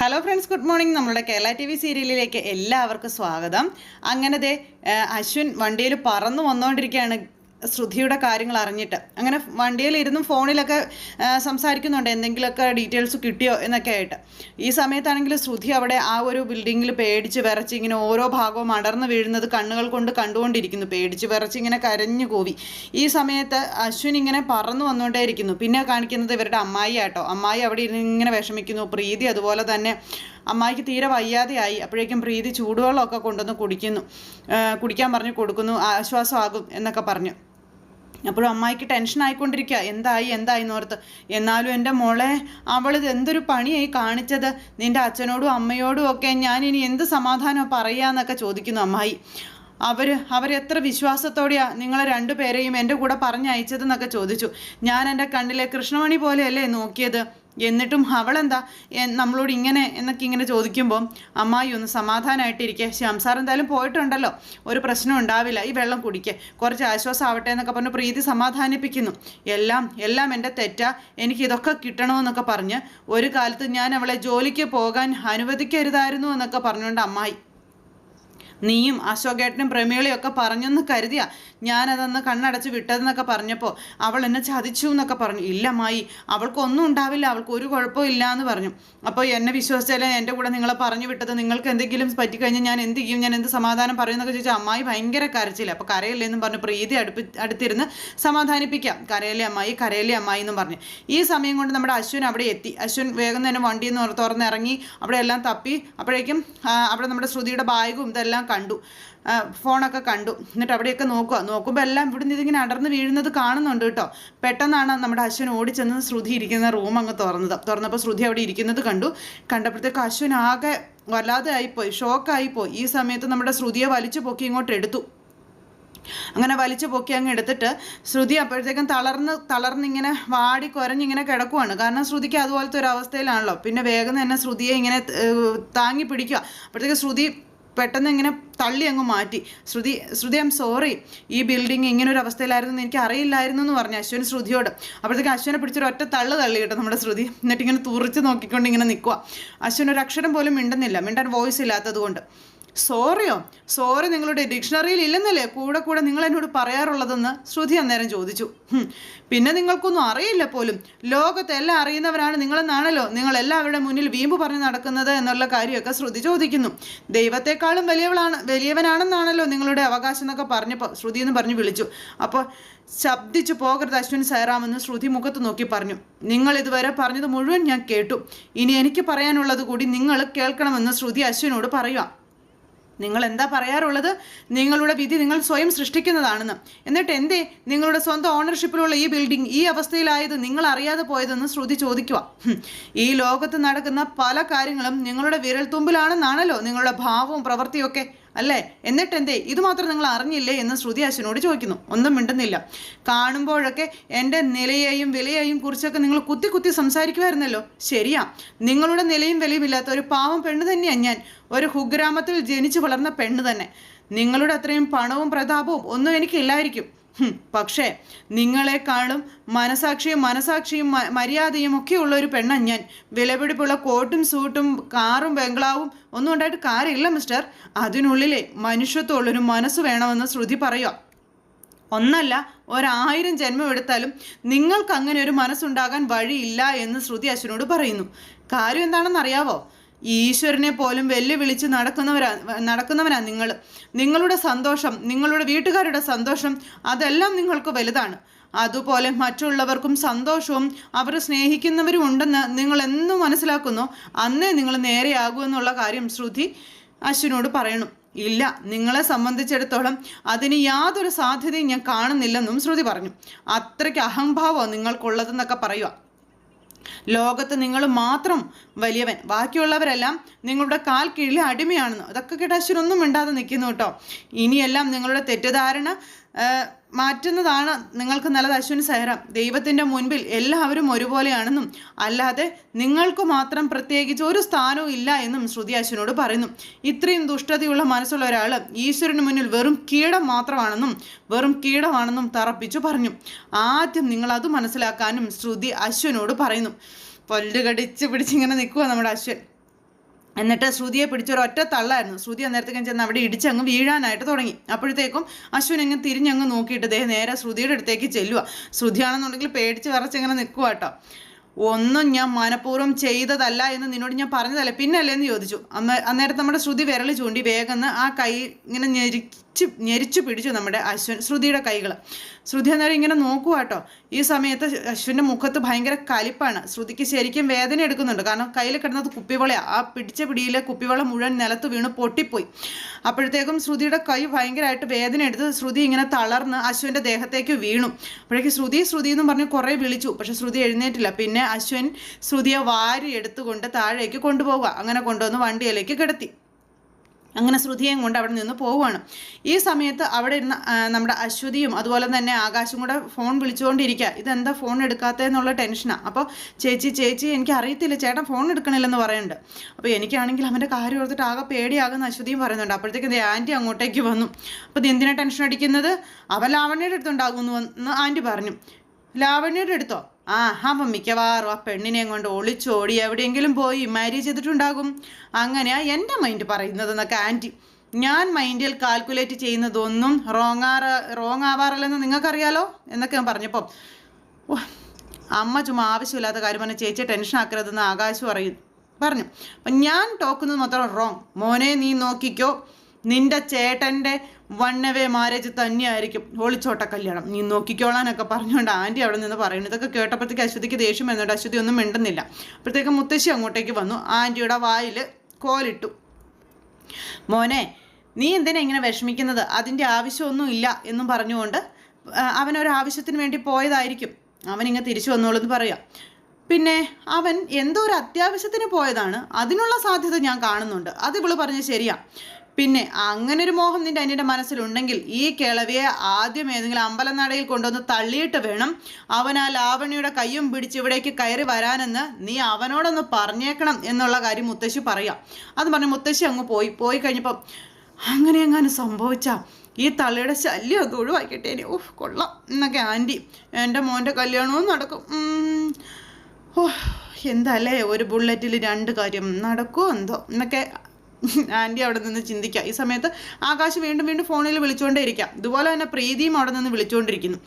Hello friends good morning നമ്മളുടെ Kerala T V സീരിയലിലേക്ക് എല്ലാവർക്കും സ്വാഗതം. അങ്ങനെ ദേ അശ്വിൻ വണ്ടിയിൽ പറന്നു വന്നുകൊണ്ടിരിക്കുകയാണ് ശ്രുതിയുടെ കാര്യങ്ങൾ അറിഞ്ഞിട്ട്. അങ്ങനെ വണ്ടിയിൽ ഇരുന്നും ഫോണിലൊക്കെ സംസാരിക്കുന്നുണ്ട് എന്തെങ്കിലുമൊക്കെ ഡീറ്റെയിൽസ് കിട്ടിയോ എന്നൊക്കെ ആയിട്ട്. ഈ സമയത്താണെങ്കിൽ ശ്രുതി അവിടെ ആ ഒരു ബിൽഡിങ്ങിൽ പേടിച്ച് വിറച്ച് ഇങ്ങനെ ഓരോ ഭാഗവും അടർന്നു വീഴുന്നത് കണ്ണുകൾ കൊണ്ട് കണ്ടുകൊണ്ടിരിക്കുന്നു. പേടിച്ച് വിറച്ച് ഇങ്ങനെ കരഞ്ഞു കൂവി. ഈ സമയത്ത് അശ്വിൻ ഇങ്ങനെ പറന്നു വന്നുകൊണ്ടേയിരിക്കുന്നു പിന്നെ കാണിക്കുന്നത് ഇവരുടെ അമ്മായി ആട്ടോ. അമ്മായി അവിടെ ഇരുന്ന് ഇങ്ങനെ വിഷമിക്കുന്നു. പ്രീതി അതുപോലെ തന്നെ അമ്മായിക്ക് തീരെ വയ്യാതെയായി. അപ്പോഴേക്കും പ്രീതി ചൂടുവെള്ളമൊക്കെ കൊണ്ടുവന്ന് കുടിക്കുന്നു. കുടിക്കാൻ പറഞ്ഞു കൊടുക്കുന്നു. ആശ്വാസമാകും എന്നൊക്കെ പറഞ്ഞു. അപ്പോഴും അമ്മായിക്ക് ടെൻഷൻ ആയിക്കൊണ്ടിരിക്കുക എന്തായി എന്തായി എന്നോർത്ത് എന്നാലും എന്റെ മോളെ അവളിത് എന്തൊരു പണിയായി കാണിച്ചത്. നിന്റെ അച്ഛനോടും അമ്മയോടും ഒക്കെ ഞാൻ ഇനി എന്ത് സമാധാനം പറയാന്നൊക്കെ ചോദിക്കുന്നു അമ്മായി. അവർ അവരെത്ര വിശ്വാസത്തോടെയാണ് നിങ്ങളെ രണ്ടുപേരെയും എന്റെ കൂടെ പറഞ്ഞയച്ചതെന്നൊക്കെ ചോദിച്ചു. ഞാൻ എന്റെ കണ്ണിലെ കൃഷ്ണമണി പോലെയല്ലേ നോക്കിയത്? എന്നിട്ടും അവളെന്താ നമ്മളോട് ഇങ്ങനെ എന്നൊക്കെ ഇങ്ങനെ ചോദിക്കുമ്പോൾ അമ്മായി ഒന്ന് സമാധാനമായിട്ടിരിക്കുക ശംസാർ എന്തായാലും പോയിട്ടുണ്ടല്ലോ. ഒരു പ്രശ്നം ഉണ്ടാവില്ല. ഈ വെള്ളം കുടിക്കുക കുറച്ച് ആശ്വാസം ആവട്ടെ എന്നൊക്കെ പറഞ്ഞ് പ്രീതി സമാധാനിപ്പിക്കുന്നു. എല്ലാം എല്ലാം എന്റെ തെറ്റാ. എനിക്ക് ഇതൊക്കെ കിട്ടണമെന്നൊക്കെ പറഞ്ഞ് ഒരു കാലത്ത് ഞാൻ അവളെ ജോലിക്ക് പോകാൻ അനുവദിക്കരുതായിരുന്നു എന്നൊക്കെ പറഞ്ഞുകൊണ്ട് അമ്മായി നീയും അശോകേട്ടനും പ്രമേളിയും ഒക്കെ പറഞ്ഞെന്ന് കരുതിയാ ഞാനതൊന്ന് കണ്ണടച്ച് വിട്ടതെന്നൊക്കെ പറഞ്ഞപ്പോൾ അവൾ എന്നെ ചതിച്ചു എന്നൊക്കെ പറഞ്ഞു. ഇല്ല മായി അവൾക്കൊന്നും ഉണ്ടാവില്ല അവൾക്ക് ഒരു കുഴപ്പവും ഇല്ല എന്ന് പറഞ്ഞു. അപ്പോൾ എന്നെ വിശ്വസിച്ചാലേ എന്റെ കൂടെ നിങ്ങളെ പറഞ്ഞു വിട്ടത്? നിങ്ങൾക്ക് എന്തെങ്കിലും പറ്റിക്കഴിഞ്ഞാൽ ഞാൻ എന്ത് ചെയ്യും? ഞാൻ എന്ത് സമാധാനം പറയുന്നൊക്കെ ചോദിച്ചാൽ അമ്മായി ഭയങ്കര കരച്ചില്ല അപ്പോൾ കരയില്ലേ എന്നും പറഞ്ഞ് പ്രീതി അടുപ്പി അടുത്തിരുന്ന് സമാധാനിപ്പിക്കാം. കരയിലെ അമ്മായി കരയിലെ അമ്മായി എന്നും പറഞ്ഞു. ഈ സമയം കൊണ്ട് നമ്മുടെ അശ്വിൻ അവിടെ എത്തി. അശ്വിൻ വേഗം തന്നെ വണ്ടിയിൽ നിന്ന് തുറന്നിറങ്ങി അവിടെ എല്ലാം തപ്പി. അപ്പോഴേക്കും അവിടെ നമ്മുടെ ശ്രുതിയുടെ ബാഗും ഇതെല്ലാം കണ്ടു. ഫോണൊക്കെ കണ്ടു. എന്നിട്ട് അവിടെയൊക്കെ നോക്കുക നോക്കുമ്പോൾ എല്ലാം ഇവിടുന്ന് ഇതിങ്ങനെ അടർന്ന് വീഴുന്നത് കാണുന്നുണ്ട് കേട്ടോ. പെട്ടെന്നാണ് നമ്മുടെ അശ്വൻ ഓടിച്ചെന്ന് ശ്രുതി ഇരിക്കുന്ന റൂം അങ്ങ് തുറന്നത്. തുറന്നപ്പോൾ ശ്രുതി അവിടെ ഇരിക്കുന്നത് കണ്ടു. കണ്ടപ്പോഴത്തേക്ക് അശ്വൻ ആകെ വല്ലാതെ ആയിപ്പോയി. ഷോക്കായിപ്പോയി. ഈ സമയത്ത് നമ്മുടെ ശ്രുതിയെ വലിച്ചു പൊക്കി ഇങ്ങോട്ട് എടുത്തു. അങ്ങനെ വലിച്ചു പൊക്കി അങ്ങ് എടുത്തിട്ട് ശ്രുതി അപ്പോഴത്തേക്കും തളർന്ന് തളർന്നിങ്ങനെ വാടി കുരഞ്ഞിങ്ങനെ കിടക്കുവാണ്. കാരണം ശ്രുതിക്ക് അതുപോലത്തെ ഒരു അവസ്ഥയിലാണല്ലോ. പിന്നെ വേഗം തന്നെ ശ്രുതിയെ ഇങ്ങനെ താങ്ങി പിടിക്കുക അപ്പോഴത്തേക്ക് ശ്രുതി പെട്ടെന്ന് ഇങ്ങനെ തള്ളി അങ്ങ് മാറ്റി. ശ്രുതി ശ്രുതി ഐം സോറി ഈ ബിൽഡിംഗ് ഇങ്ങനെ ഒരു അവസ്ഥയിലായിരുന്നു എനിക്ക് അറിയില്ലായിരുന്നു എന്ന് പറഞ്ഞു അശ്വിൻ ശ്രുതിയോട്. അപ്പോഴത്തേക്ക് അശ്വിനെ പിടിച്ചൊരു ഒറ്റ തള്ളു തള്ളി കേട്ടോ നമ്മുടെ ശ്രുതി. എന്നിട്ട് ഇങ്ങനെ തുറിച്ച് നോക്കിക്കൊണ്ട് ഇങ്ങനെ നിൽക്കുക അശ്വിൻ ഒരു അക്ഷരം പോലും മിണ്ടുന്നില്ല. മിണ്ടാൻ വോയിസ് ഇല്ലാത്തത് കൊണ്ട്. സോറിയോ സോറി നിങ്ങളുടെ ഡിക്ഷണറിയിൽ ഇല്ലെന്നല്ലേ? കൂടെ കൂടെ നിങ്ങൾ എന്നോട് പറയാറുള്ളതെന്ന് ശ്രുതി അന്നേരം ചോദിച്ചു. പിന്നെ നിങ്ങൾക്കൊന്നും അറിയില്ല പോലും. ലോകത്തെല്ലാം അറിയുന്നവരാണ് നിങ്ങളെന്നാണല്ലോ? നിങ്ങൾ എല്ലാവരുടെ മുന്നിൽ വീമ്പ് പറഞ്ഞ് നടക്കുന്നത് എന്നുള്ള കാര്യമൊക്കെ ശ്രുതി ചോദിക്കുന്നു. ദൈവത്തെക്കാളും വലിയവളാണ് വലിയവനാണെന്നാണല്ലോ നിങ്ങളുടെ അവകാശം എന്നൊക്കെ പറഞ്ഞപ്പോൾ ശ്രുതി എന്ന് പറഞ്ഞ് വിളിച്ചു. അപ്പോൾ ശബ്ദിച്ചു പോകരുത് അശ്വിൻ സയറാമെന്ന് ശ്രുതി മുഖത്ത് നോക്കി പറഞ്ഞു. നിങ്ങൾ ഇതുവരെ പറഞ്ഞത് മുഴുവൻ ഞാൻ കേട്ടു. ഇനി എനിക്ക് പറയാനുള്ളത് കൂടി നിങ്ങൾ കേൾക്കണമെന്ന് ശ്രുതി അശ്വിനോട് പറയുക നിങ്ങൾ എന്താ പറയാറുള്ളത്? നിങ്ങളുടെ വിധി നിങ്ങൾ സ്വയം സൃഷ്ടിക്കുന്നതാണെന്ന്. എന്നിട്ട് എന്തേ? നിങ്ങളുടെ സ്വന്തം ഓണർഷിപ്പിലുള്ള ഈ ബിൽഡിംഗ് ഈ അവസ്ഥയിലായത് നിങ്ങൾ അറിയാതെ പോയതെന്ന് ശ്രുതി ചോദിക്കുക. ഈ ലോകത്ത് നടക്കുന്ന പല കാര്യങ്ങളും നിങ്ങളുടെ വിരൽത്തുമ്പിലാണെന്നാണല്ലോ നിങ്ങളുടെ ഭാവവും പ്രവൃത്തിയൊക്കെ അല്ലേ? എന്നിട്ട് എന്തേ ഇത് മാത്രം നിങ്ങൾ അറിഞ്ഞില്ലേ എന്ന് ശ്രുതി അശ്വിനോട് ചോദിക്കുന്നു. ഒന്നും മിണ്ടുന്നില്ല. കാണുമ്പോഴൊക്കെ എന്റെ നിലയെയും വിലയെയും കുറിച്ചൊക്കെ നിങ്ങൾ കുത്തി കുത്തി സംസാരിക്കുമായിരുന്നല്ലോ. ശരിയാ. നിങ്ങളുടെ നിലയും വിലയും ഇല്ലാത്ത ഒരു പാവം പെണ്ണ് തന്നെയാണ് ഞാൻ. ഒരു കുഗ്രാമത്തിൽ ജനിച്ചു വളർന്ന പെണ്ണ് തന്നെ. നിങ്ങളുടെ അത്രയും പണവും പ്രതാപവും ഒന്നും എനിക്കില്ലായിരിക്കും. പക്ഷേ നിങ്ങളെക്കാളും മനസാക്ഷിയും മനസാക്ഷിയും മര്യാദയും ഒക്കെ ഉള്ള ഒരു പെണ്ണാണ് ഞാൻ. വിലപിടിപ്പുള്ള കോട്ടും സൂട്ടും കാറും ബംഗ്ലാവും ഒന്നും ഉണ്ടായിട്ട് കാര്യമില്ല മിസ്റ്റർ. അതിനുള്ളിലെ മനുഷ്യത്വമുള്ളൊരു മനസ്സ് വേണമെന്ന് ശ്രുതി പറയുക ഒന്നല്ല ഒരായിരം ജന്മം എടുത്താലും നിങ്ങൾക്ക് അങ്ങനെ ഒരു മനസ്സുണ്ടാകാൻ വഴിയില്ല എന്ന് ശ്രുതി അശ്വിനോട് പറയുന്നു. കാര്യം എന്താണെന്ന് അറിയാവോ ഈശ്വരനെ പോലും വെല്ലുവിളിച്ച് നടക്കുന്നവരാ നടക്കുന്നവരാ നിങ്ങൾ നിങ്ങളുടെ സന്തോഷം നിങ്ങളുടെ വീട്ടുകാരുടെ സന്തോഷം അതെല്ലാം നിങ്ങൾക്ക് വലുതാണ്. അതുപോലെ മറ്റുള്ളവർക്കും സന്തോഷവും അവർ സ്നേഹിക്കുന്നവരും ഉണ്ടെന്ന് നിങ്ങൾ എന്നും മനസ്സിലാക്കുന്നു അന്നേ നിങ്ങൾ നേരെയാകൂ എന്നുള്ള കാര്യം ശ്രുതി അശ്വിനോട് പറയണം. ഇല്ല നിങ്ങളെ സംബന്ധിച്ചിടത്തോളം അതിന് യാതൊരു സാധ്യതയും ഞാൻ കാണുന്നില്ലെന്നും ശ്രുതി പറഞ്ഞു. അത്രയ്ക്ക് അഹംഭാവം നിങ്ങൾക്കുള്ളതെന്നൊക്കെ പറയുക ലോകത്ത് നിങ്ങൾ മാത്രം വലിയവൻ. ബാക്കിയുള്ളവരെല്ലാം നിങ്ങളുടെ കാൽ കീഴിൽ അടിമയാണെന്ന്. അതൊക്കെ കേട്ട് അശ്വരൊന്നും മിണ്ടാതെ നിൽക്കുന്നു കേട്ടോ. ഇനിയെല്ലാം നിങ്ങളുടെ തെറ്റിദ്ധാരണ മാറ്റുന്നതാണ് നിങ്ങൾക്ക് നല്ലത് അശ്വിൻ സഹരം ദൈവത്തിന്റെ മുൻപിൽ എല്ലാവരും ഒരുപോലെയാണെന്നും അല്ലാതെ നിങ്ങൾക്ക് മാത്രം പ്രത്യേകിച്ച് ഒരു സ്ഥാനവും ഇല്ല എന്നും ശ്രുതി അശ്വിനോട് പറയുന്നു. ഇത്രയും ദുഷ്ടതയുള്ള മനസ്സുള്ള ഒരാൾ ഈശ്വരന് മുന്നിൽ വെറും കീടം മാത്രമാണെന്നും വെറും കീടമാണെന്നും തറപ്പിച്ചു പറഞ്ഞു. ആദ്യം നിങ്ങൾ അത് മനസ്സിലാക്കാനും ശ്രുതി അശ്വിനോട് പറയുന്നു. പല്ല് കടിച്ച് പിടിച്ചിങ്ങനെ നിൽക്കുക നമ്മുടെ അശ്വൻ. എന്നിട്ട് ശ്രുതിയെ പിടിച്ചൊരു ഒറ്റ തള്ളായിരുന്നു. ശ്രുതി അന്നേരത്തേക്കും ചെന്ന് അവിടെ ഇടിച്ചങ്ങ് വീഴാനായിട്ട് തുടങ്ങി. അപ്പോഴത്തേക്കും അശ്വിൻ അങ്ങ് തിരിഞ്ഞങ്ങ് നോക്കിയിട്ട് ദേ നേരെ ശ്രുതിയുടെ അടുത്തേക്ക് ചെല്ലുക ശ്രുതിയാണെന്നുണ്ടെങ്കിൽ പേടിച്ച് വിറച്ചിങ്ങനെ നിൽക്കുക കേട്ടോ ഒന്നും ഞാൻ മനഃപൂർവം ചെയ്തതല്ല എന്ന് നിന്നോട് ഞാൻ പറഞ്ഞതല്ലേ? പിന്നല്ലേ എന്ന് ചോദിച്ചു. അന്ന് അന്നേരം നമ്മുടെ ശ്രുതി വിരൽ ചൂണ്ടി വേഗം ആ കൈ ഇങ്ങനെ ഞെരിച്ച് ഞെരിച്ചു പിടിച്ചു നമ്മുടെ അശ്വിൻ ശ്രുതിയുടെ കൈകൾ ശ്രുതി അന്നേരം ഇങ്ങനെ നോക്കുക കേട്ടോ. ഈ സമയത്ത് അശ്വിന്റെ മുഖത്ത് ഭയങ്കര കലിപ്പാണ്. ശ്രുതിക്ക് ശരിക്കും വേദന എടുക്കുന്നുണ്ട്. കാരണം കയ്യിൽ കിടന്നത് കുപ്പിവളയാണ് ആ പിടിച്ച പിടിയിലെ കുപ്പിവള മുഴുവൻ നിലത്ത് വീണ് പൊട്ടിപ്പോയി. അപ്പോഴത്തേക്കും ശ്രുതിയുടെ കൈ ഭയങ്കരമായിട്ട് വേദന എടുത്ത് ശ്രുതി ഇങ്ങനെ തളർന്ന് അശ്വിന്റെ ദേഹത്തേക്ക് വീണു. അപ്പോഴേക്ക് ശ്രുതി ശ്രുതി എന്ന് പറഞ്ഞ് കുറേ വിളിച്ചു. പക്ഷെ ശ്രുതി എഴുന്നേറ്റില്ല. പിന്നെ അശ്വൻ ശ്രുതിയെ വാരി എടുത്തുകൊണ്ട് താഴേക്ക് കൊണ്ടുപോവുക. അങ്ങനെ കൊണ്ടുവന്ന് വണ്ടിയിലേക്ക് കിടത്തി. അങ്ങനെ ശ്രുതിയും കൊണ്ട് അവിടെ നിന്ന് പോവുകയാണ്. ഈ സമയത്ത് അവിടെ ഇരുന്ന നമ്മുടെ അശ്വതിയും അതുപോലെ തന്നെ ആകാശും കൂടെ ഫോൺ വിളിച്ചുകൊണ്ടിരിക്കുക. ഇതെന്താ ഫോൺ എടുക്കാത്തതെന്നുള്ള ടെൻഷനാണ് അപ്പോൾ ചേച്ചി ചേച്ചി എനിക്ക് അറിയത്തില്ല. ചേട്ടൻ ഫോൺ എടുക്കണില്ലെന്ന് പറയുന്നുണ്ട്. അപ്പോൾ എനിക്കാണെങ്കിൽ അവന്റെ കാര്യം ഓർത്തിട്ട് ആകെ പേടിയാകുന്ന അശ്വതിയും പറയുന്നുണ്ട്. അപ്പോഴത്തേക്കും ആന്റി അങ്ങോട്ടേക്ക് വന്നു. അപ്പോൾ ഇത് എന്തിനാണ് ടെൻഷൻ അടിക്കുന്നത്? അവൻ ലാവണ്യയുടെ അടുത്തുണ്ടാകുമെന്ന് ആന്റി പറഞ്ഞു. ലാവണ്യയുടെ അടുത്തോ? ആ അവൻ മിക്കവാറും ആ പെണ്ണിനെയും കൊണ്ട് ഒളിച്ചോടി എവിടെയെങ്കിലും പോയി മാര്യേജ് ചെയ്തിട്ടുണ്ടാകും. അങ്ങനെയാ എന്റെ മൈൻഡ് പറയുന്നതെന്നൊക്കെ ആന്റി. ഞാൻ മൈൻഡിൽ കാൽക്കുലേറ്റ് ചെയ്യുന്നതൊന്നും റോങ് ആറ റോങ് ആവാറില്ലെന്ന് നിങ്ങൾക്കറിയാലോ? എന്നൊക്കെ ഞാൻ പറഞ്ഞപ്പോൾ അമ്മ ചുമ്മാ ആവശ്യമില്ലാത്ത കാര്യം പറഞ്ഞാൽ ചേച്ചിയെ ടെൻഷൻ ആക്കരുതെന്ന് ആകാശം അറിയും. പറഞ്ഞു അപ്പം ഞാൻ ടോക്കുന്നത് മാത്രം റോങ് മോനെ നീ നോക്കിക്കോ. നിന്റെ ചേട്ടന്റെ വൺ എവേ മാരേജ് തന്നെയായിരിക്കും. ഒളിച്ചോട്ട കല്യാണം. നീ നോക്കിക്കോളാനൊക്കെ പറഞ്ഞുകൊണ്ട് ആന്റി അവിടെ നിന്ന് പറയുന്നു. ഇതൊക്കെ കേട്ടപ്പോഴത്തേക്ക് അശ്വതിക്ക് ദേഷ്യം വരുന്നുണ്ട് അശ്വതി ഒന്നും മിണ്ടുന്നില്ല. അപ്പോഴത്തേക്ക് മുത്തശ്ശി അങ്ങോട്ടേക്ക് വന്നു. ആന്റിയുടെ വായിൽ കോലിട്ടു. മോനെ നീ എന്തിനാ ഇങ്ങനെ വിഷമിക്കുന്നത്? അതിന്റെ ആവശ്യമൊന്നും ഇല്ല എന്നും പറഞ്ഞുകൊണ്ട് അവനൊരാവശ്യത്തിന് വേണ്ടി പോയതായിരിക്കും. അവൻ തിരിച്ചു വന്നോളൂ എന്ന് പറയാം. പിന്നെ അവൻ എന്തോ ഒരു അത്യാവശ്യത്തിന് പോയതാണ്. അതിനുള്ള സാധ്യത ഞാൻ കാണുന്നുണ്ട്. അത് ഇവൾ പറഞ്ഞ് ശരിയാ. പിന്നെ അങ്ങനെ ഒരു മോഹം നിന്റെ അനിയുടെ മനസ്സിലുണ്ടെങ്കിൽ ഈ കിളവിയെ ആദ്യം ഏതെങ്കിലും അമ്പലനടയിൽ കൊണ്ടുവന്ന് തള്ളിയിട്ട് വേണം അവൻ ആ ലാവണിയുടെ കയ്യും പിടിച്ച് ഇവിടേക്ക് കയറി വരാനെന്ന് നീ അവനോടൊന്ന് പറഞ്ഞേക്കണം എന്നുള്ള കാര്യം മുത്തശ്ശി പറയാം. അത് പറഞ്ഞ് മുത്തശ്ശി അങ്ങ് പോയി. പോയി കഴിഞ്ഞപ്പം അങ്ങനെ എങ്ങാനും സംഭവിച്ചാ ഈ തള്ളിയുടെ ശല്യം അത് ഇനി. ഓഹ് കൊള്ളാം എന്നൊക്കെ ആന്റി. എന്റെ മോന്റെ കല്യാണവും നടക്കും. ഓ എന്താല്ലേ ഒരു ബുള്ളറ്റിൽ രണ്ട് കാര്യം നടക്കുമോ എന്തോ? എന്നൊക്കെ ആന്റി അവിടെ നിന്ന് ചിന്തിക്കുക ഈ സമയത്ത് ആകാശ് വീണ്ടും വീണ്ടും ഫോണിൽ വിളിച്ചുകൊണ്ടേ ഇരിക്കാം ഇതുപോലെ തന്നെ പ്രീതിയും അവിടെ നിന്ന് വിളിച്ചുകൊണ്ടിരിക്കുന്നു.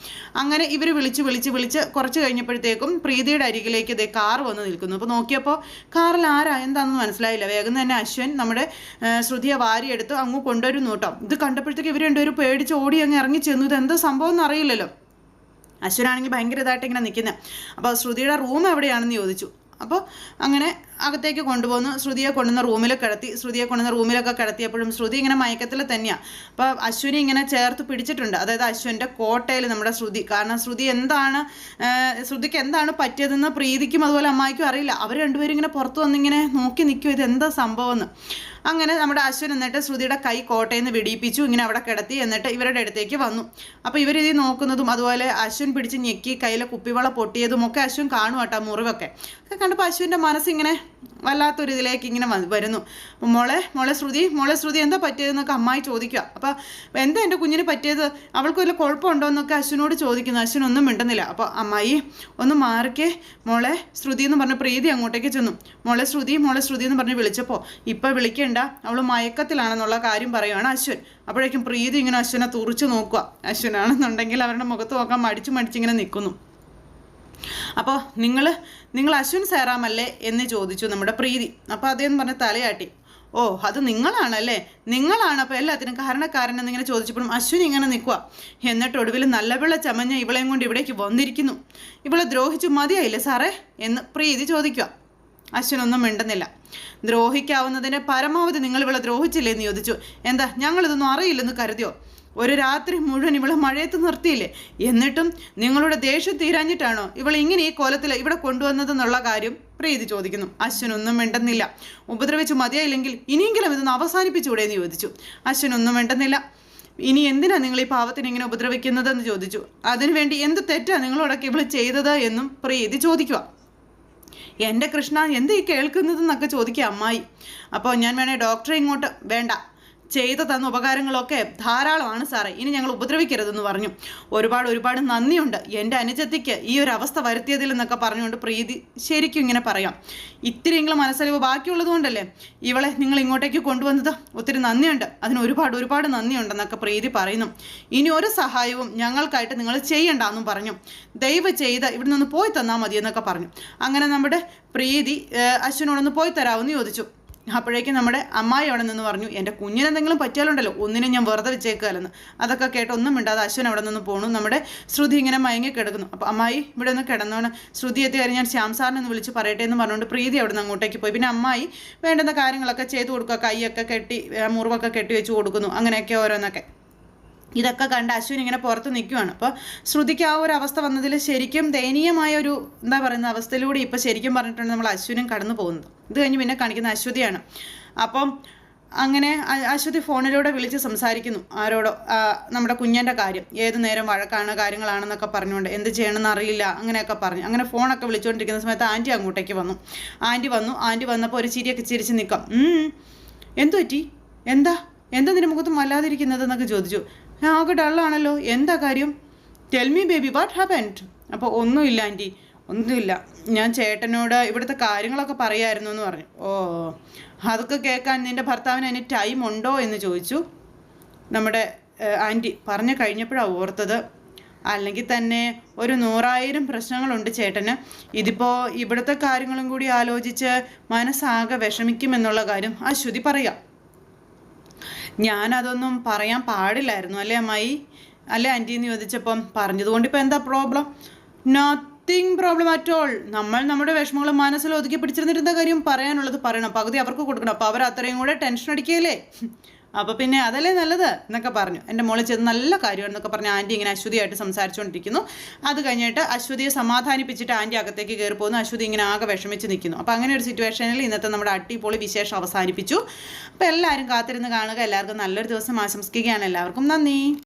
അങ്ങനെ ഇവർ വിളിച്ച് വിളിച്ച് വിളിച്ച് കുറച്ച് കഴിഞ്ഞപ്പോഴത്തേക്കും പ്രീതിയുടെ അരികിലേക്ക് ഇതേ കാർ വന്ന് നിൽക്കുന്നു. അപ്പോൾ നോക്കിയപ്പോൾ കാറിൽ ആരാ? എന്താണെന്ന് മനസ്സിലായില്ല. വേഗം തന്നെ അശ്വൻ നമ്മുടെ ശ്രുതിയെ വാരിയെടുത്ത് അങ്ങ് കൊണ്ടുവരുന്നു കേട്ടോ. ഇത് കണ്ടപ്പോഴത്തേക്ക് ഇവർ രണ്ടുപേരും പേടിച്ച് ഓടി അങ്ങ് ഇറങ്ങി ചെന്നു ഇത് എന്താ സംഭവം എന്ന് അറിയില്ലല്ലോ. അശ്വനാണെങ്കിൽ ഭയങ്കര ഇതായിട്ട് ഇങ്ങനെ നിൽക്കുന്നത് അപ്പോൾ ശ്രുതിയുടെ റൂം എവിടെയാണെന്ന് ചോദിച്ചു. അപ്പോൾ അങ്ങനെ അകത്തേക്ക് കൊണ്ടുപോകുന്നു. ശ്രുതിയെ കൊണ്ടുവന്ന റൂമിൽ കിടത്തി. ശ്രുതിയെ കൊണ്ടുവന്ന റൂമിലൊക്കെ കിടത്തിയപ്പോഴും ശ്രുതി ഇങ്ങനെ മയക്കത്തിൽ തന്നെയാണ് അപ്പോൾ അശ്വിനി ഇങ്ങനെ ചേർത്ത് പിടിച്ചിട്ടുണ്ട്. അതായത് അശ്വിന്റെ കോട്ടയിൽ നമ്മുടെ ശ്രുതി. കാരണം ശ്രുതി എന്താണ് ശ്രുതിക്ക് എന്താണ് പറ്റിയതെന്ന് പ്രീതിക്കും അതുപോലെ അമ്മായിക്കും അറിയില്ല. അവർ രണ്ടുപേരും ഇങ്ങനെ പുറത്ത് വന്നിങ്ങനെ നോക്കി നിൽക്കും. ഇത് എന്താ സംഭവം എന്ന് അങ്ങനെ നമ്മുടെ അശ്വൻ എന്നിട്ട് ശ്രുതിയുടെ കൈ കോട്ടയിൽ നിന്ന് വെടിയിപ്പിച്ചു. ഇങ്ങനെ അവിടെ കിടത്തി എന്നിട്ട് ഇവരുടെ അടുത്തേക്ക് വന്നു. അപ്പോൾ ഇവരിത് നോക്കുന്നതും അതുപോലെ അശ്വൻ പിടിച്ച് ഞെക്കി കയ്യിലെ കുപ്പിവള പൊട്ടിയതും ഒക്കെ അശ്വൻ കാണും മുറിവൊക്കെ. ഒക്കെ കണ്ടപ്പോൾ അശ്വിന്റെ മനസ്സിങ്ങനെ വല്ലാത്തൊരു ഇതിലേക്ക് ഇങ്ങനെ വരുന്നു. മോളെ മോളെ ശ്രുതി മോളെ ശ്രുതി എന്താ പറ്റിയതെന്നൊക്കെ അമ്മായി ചോദിക്കുക. അപ്പോൾ എന്താ എന്റെ കുഞ്ഞിന് പറ്റിയത്? അവൾക്ക് വല്ല കുഴപ്പമുണ്ടോ എന്നൊക്കെ അശ്വിനോട് ചോദിക്കുന്നു. അശ്വിൻ ഒന്നും മിണ്ടുന്നില്ല. അപ്പോൾ അമ്മായി ഒന്ന് മാറിക്കേ മോളെ ശ്രുതി എന്ന് പറഞ്ഞ പ്രീതി അങ്ങോട്ടേക്ക് ചെന്നു. മോളെ ശ്രുതി മോളെ ശ്രുതി എന്ന് പറഞ്ഞ് വിളിച്ചപ്പോൾ ഇപ്പം വിളിക്കേണ്ട. അവൾ മയക്കത്തിലാണെന്നുള്ള കാര്യം പറയുകയാണ് അശ്വിൻ. അപ്പോഴേക്കും പ്രീതി ഇങ്ങനെ അശ്വിനെ തുറിച്ച് നോക്കുക. അശ്വനാണെന്നുണ്ടെങ്കിൽ അവരുടെ മുഖത്ത് നോക്കാൻ മടിച്ച് മടിച്ചിങ്ങനെ നിൽക്കുന്നു. അപ്പോൾ നിങ്ങൾ നിങ്ങൾ അശ്വിൻ സേറാമല്ലേ എന്ന് ചോദിച്ചു നമ്മുടെ പ്രീതി. അപ്പോൾ അദ്ദേഹം പറഞ്ഞ തലയാട്ടി. ഓ അത് നിങ്ങളാണല്ലേ? നിങ്ങളാണ് അപ്പോൾ എല്ലാത്തിനും കാരണക്കാരൻ എന്നിങ്ങനെ ചോദിച്ചപ്പോഴും അശ്വിൻ ഇങ്ങനെ നിൽക്കുക എന്നിട്ട് ഒടുവിൽ നല്ല വെള്ള ചമഞ്ഞ ഇവളെയും കൊണ്ട് ഇവിടേക്ക് വന്നിരിക്കുന്നു. ഇവളെ ദ്രോഹിച്ചു മതിയായില്ലേ സാറേ എന്ന് പ്രീതി ചോദിക്കുക അശ്വിനൊന്നും മിണ്ടുന്നില്ല. ദ്രോഹിക്കാവുന്നതിന് പരമാവധി നിങ്ങൾ ഇവളെ ദ്രോഹിച്ചില്ലേ എന്ന് ചോദിച്ചു. എന്താ ഞങ്ങളിതൊന്നും അറിയില്ലെന്ന് കരുതിയോ? ഒരു രാത്രി മുഴുവൻ ഇവളെ മഴയത്ത് നിർത്തിയില്ലേ? എന്നിട്ടും നിങ്ങളുടെ ദേഷ്യം തീരാഞ്ഞിട്ടാണോ ഇവൾ ഇങ്ങനെ ഈ കോലത്തിൽ ഇവിടെ കൊണ്ടുവന്നതെന്നുള്ള കാര്യം? പ്രീതി ചോദിക്കുന്നു. അശ്വനൊന്നും വേണ്ടെന്നില്ല ഉപദ്രവിച്ച് മതിയായില്ലെങ്കിൽ ഇനിയെങ്കിലും ഇതൊന്ന് അവസാനിപ്പിച്ചുകൂടെ എന്ന് ചോദിച്ചു. അശ്വനൊന്നും വേണ്ടെന്നില്ല ഇനി എന്തിനാ നിങ്ങൾ ഈ പാവത്തിന് ഇങ്ങനെ ഉപദ്രവിക്കുന്നതെന്ന് ചോദിച്ചു? അതിനുവേണ്ടി എന്ത് തെറ്റാണ് നിങ്ങളോടൊക്കെ ഇവൾ ചെയ്തത് എന്നും പ്രീതി ചോദിക്കുക. എന്റെ കൃഷ്ണ എന്ത് ഈ കേൾക്കുന്നതെന്നൊക്കെ ചോദിക്കുക അമ്മായി. അപ്പോൾ ഞാൻ വേണേ ഡോക്ടറെ ഇങ്ങോട്ട് വേണ്ട. ചെയ്തു തന്ന ഉപകാരങ്ങളൊക്കെ ധാരാളമാണ് സാറേ. ഇനി ഞങ്ങൾ ഉപദ്രവിക്കരുതെന്ന് പറഞ്ഞു. ഒരുപാട് ഒരുപാട് നന്ദിയുണ്ട്. എന്റെ അനുജത്തിക്ക് ഈ ഒരു അവസ്ഥ വരുത്തിയതിൽ എന്നൊക്കെ പറഞ്ഞുകൊണ്ട് പ്രീതി ശരിക്കും ഇങ്ങനെ പറയാം. ഇത്തിരിയെങ്കിലും മനസ്സലിവ് ബാക്കിയുള്ളത് കൊണ്ടല്ലേ ഇവളെ നിങ്ങൾ ഇങ്ങോട്ടേക്ക് കൊണ്ടുവന്നത്? ഒത്തിരി നന്ദിയുണ്ട്. അതിന് ഒരുപാട് ഒരുപാട് നന്ദിയുണ്ടെന്നൊക്കെ പ്രീതി പറയുന്നു. ഇനി ഒരു സഹായവും ഞങ്ങൾക്കായിട്ട് നിങ്ങൾ ചെയ്യണ്ട ചെയ്യണ്ടെന്നും പറഞ്ഞു. ദയവ് ചെയ്ത് ഇവിടെ നിന്ന് പോയി തന്നാൽ മതി എന്നൊക്കെ പറഞ്ഞു. അങ്ങനെ നമ്മുടെ പ്രീതി അശ്വിനോടൊന്ന് പോയി തരാമെന്ന് ചോദിച്ചു. അപ്പോഴേക്കും നമ്മുടെ അമ്മായി അവിടെ നിന്ന് പറഞ്ഞു എന്റെ കുഞ്ഞിനെന്തെങ്കിലും പറ്റിയാലുണ്ടല്ലോ ഒന്നിനെ ഞാൻ വെറുതെ വെച്ചേക്കാലെന്ന് അതൊക്കെ കേട്ട് ഒന്നും മിണ്ടാതെ അശ്വൻ അവിടെ നിന്ന് പോണു. നമ്മുടെ ശ്രുതി ഇങ്ങനെ മയങ്ങി കിടക്കുന്നു. അപ്പോൾ അമ്മായി ഇവിടെ നിന്ന് കിടന്നോണം. ശ്രുതി എത്തി കാര്യം ഞാൻ ശ്യാം സാറിനെ ഒന്ന് വിളിച്ച് പറയട്ടെ എന്ന് പറഞ്ഞുകൊണ്ട് പ്രീതി അവിടെ നിന്ന് അങ്ങോട്ടേക്ക് പോയി. പിന്നെ അമ്മായി വേണ്ടുന്ന കാര്യങ്ങളൊക്കെ ചെയ്തു കൊടുക്കുക. കൈയൊക്കെ കെട്ടി മുറിവൊക്കെ കെട്ടി വെച്ച് കൊടുക്കുന്നു. അങ്ങനെയൊക്കെ ഓരോന്നൊക്കെ. ഇതൊക്കെ കണ്ട് അശ്വിൻ ഇങ്ങനെ പുറത്ത് നിൽക്കുവാണ്. അപ്പോൾ ശ്രുതിക്ക് ആ ഒരു അവസ്ഥ വന്നതിൽ ശരിക്കും ദയനീയമായ ഒരു എന്താ പറയുന്ന അവസ്ഥയിലൂടെ ഇപ്പോൾ ശരിക്കും പറഞ്ഞിട്ടുണ്ട് നമ്മൾ അശ്വിനും കടന്നു പോകുന്നത്. ഇത് കഴിഞ്ഞ് പിന്നെ കാണിക്കുന്ന അശ്വതിയാണ്. അപ്പം അങ്ങനെ അശ്വതി ഫോണിലൂടെ വിളിച്ച് സംസാരിക്കുന്നു. ആരോടോ നമ്മുടെ കുഞ്ഞന്റെ കാര്യം. ഏത് നേരം വഴക്കാണ് കാര്യങ്ങളാണെന്നൊക്കെ പറഞ്ഞുകൊണ്ട് എന്ത് ചെയ്യണമെന്ന് അറിയില്ല അങ്ങനെയൊക്കെ പറഞ്ഞു. അങ്ങനെ ഫോണൊക്കെ വിളിച്ചുകൊണ്ടിരിക്കുന്ന സമയത്ത് ആന്റി അങ്ങോട്ടേക്ക് വന്നു. ആന്റി വന്നു. ആന്റി വന്നപ്പോൾ ഒരു ചിരിയൊക്കെ ചിരിച്ച് നിൽക്കാം. "ഉം, എന്തു പറ്റി? എന്താ? എന്താ നിന്റെ മുഖത്തും വല്ലാതിരിക്കുന്നത് എന്നൊക്കെ ചോദിച്ചു. "ആ, ആകെ ഡള്ളാണല്ലോ എന്താ കാര്യം? Tell me baby what happened അപ്പോൾ ഒന്നുമില്ല ആന്റി. ഒന്നുമില്ല. ഞാൻ ചേട്ടനോട് ഇവിടുത്തെ കാര്യങ്ങളൊക്കെ പറയായിരുന്നു എന്ന് പറഞ്ഞു. ഓ അതൊക്കെ കേൾക്കാൻ നിന്റെ ഭർത്താവിന് അതിന് ടൈം ഉണ്ടോ എന്ന് ചോദിച്ചു. നമ്മുടെ ആന്റി പറഞ്ഞു കഴിഞ്ഞപ്പോഴാണ് ഓർത്തത്. അല്ലെങ്കിൽ തന്നെ ഒരു നൂറായിരം പ്രശ്നങ്ങളുണ്ട് ചേട്ടന്. ഇതിപ്പോൾ ഇവിടുത്തെ കാര്യങ്ങളും കൂടി ആലോചിച്ച് മനസ്സാകെ വിഷമിക്കുമെന്നുള്ള കാര്യം അശ്വതി പറയാം. ഞാനതൊന്നും പറയാൻ പാടില്ലായിരുന്നു അല്ലേ അമ്മായി? അല്ലേ ആന്റി എന്ന് ചോദിച്ചപ്പം പറഞ്ഞതുകൊണ്ട് ഇപ്പം എന്താ problem? Nothing problem at all നമ്മൾ നമ്മുടെ വിഷമങ്ങൾ മനസ്സിൽ ഒതുക്കി പിടിച്ചിരുന്നിരുന്ന കാര്യം പറയാനുള്ളത് പറയണം. പകുതി അവർക്ക് കൊടുക്കണം. അപ്പോൾ അവർ അത്രയും കൂടെ ടെൻഷൻ അടിക്കുകയല്ലേ? അപ്പോൾ പിന്നെ അതല്ലേ നല്ലത് എന്നൊക്കെ പറഞ്ഞു. എന്റെ മോളിൽ ചെന്ന് നല്ല കാര്യമാണെന്നൊക്കെ പറഞ്ഞ് ആന്റി ഇങ്ങനെ അശ്വതിയായിട്ട് സംസാരിച്ചുകൊണ്ടിരിക്കുന്നു അത് കഴിഞ്ഞിട്ട് അശ്വതിയെ സമാധാനിപ്പിച്ചിട്ട് ആന്റി അകത്തേക്ക് കയറി പോകുന്നു അശ്വതി ഇങ്ങനെ ആകെ വിഷമിച്ച് നിൽക്കുന്നു അപ്പോൾ അങ്ങനെ ഒരു സിറ്റുവേഷനിൽ ഇന്നത്തെ നമ്മുടെ അട്ടിപ്പൊളി വിശേഷം അവസാനിപ്പിച്ചു. അപ്പോൾ എല്ലാവരും കാത്തിരുന്ന് കാണുക. എല്ലാവർക്കും നല്ലൊരു ദിവസം ആശംസിക്കുകയാണ്. എല്ലാവർക്കും നന്ദി.